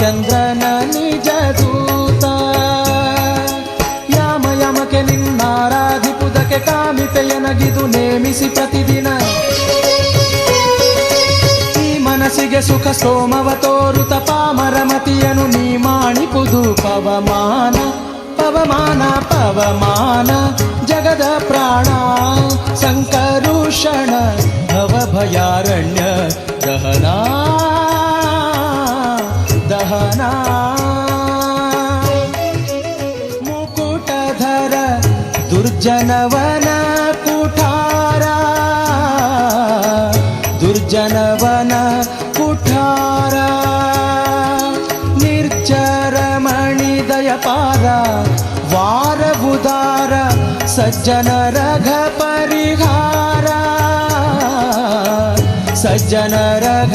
ಚಂದ್ರನ ನಿಜ ದೂತ. ಯಾಮ ಯಮಕೆ ನಿನ್ನಾರಾಧಿಪುದಕ್ಕೆ ಕಾಮಿತೆಯನಗಿದು ನೇಮಿಸಿ ಪ್ರತಿದಿನ. ಈ ಮನಸ್ಸಿಗೆ ಸುಖ ಸೋಮವ ತೋರುತ ಪಾಮರಮತಿಯನು ನೀ ಮಾಣಿಪುದು ಪವಮಾನ ಪವಮಾನ ಪವಮಾನ. ಜಗದ ಪ್ರಾಣ, ಸಂಕರುಷಣ ಭವ ಭಯಾರಣ್ಯ र्जनवन पुठारा दुर्जनवन पुठार निर्जरमणि दयपारा सज्जन रघ सज्जन रघ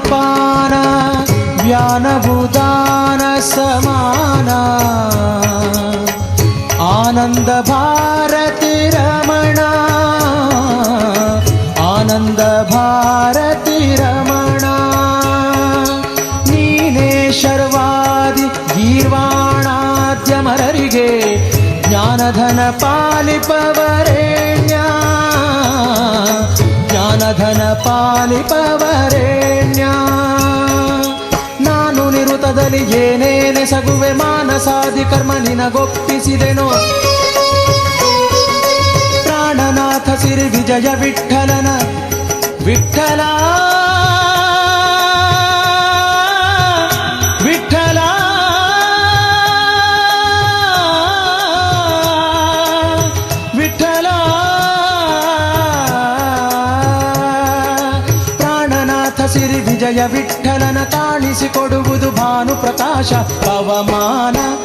ಪ್ರಾಣಪಾನ ವ್ಯಾನಭುದಾನ ಸಮಾನ. ಆನಂದ ಭಾರತಿ ರಮಣ. ಆನಂದ ಭಾರತಿ ರಮಣ. ನೀನೇ ಶರ್ವಾದಿ ಗೀರ್ವಾಣಾದ್ಯಮರರಿಗೆ ಜ್ಞಾನಧನ ಪಾಲಿಪವರೇಣ್ಯ. ಜ್ಞಾನಧನ ಪಾಲಿಪವರೇಣ್ಯ. ನಾನು ನಿರುತದಲ್ಲಿ ಏನೇನೆ ಸಗುವೆ ಮಾನಸಾದಿ ಕರ್ಮ ನಿನಗೊಪ್ಪಿಸಿದೆನು. ಪ್ರಾಣನಾಥ ಸಿರಿ ವಿಜಯ ವಿಠಲನ. ವಿಠಲಾ ವಿಠಲ ಸಿರಿ ವಿಜಯ ವಿಠಲನ ಕಾಣಿಸಿಕೊಡುವುದು ಭಾನು ಪ್ರಕಾಶ ಪವಮಾನ.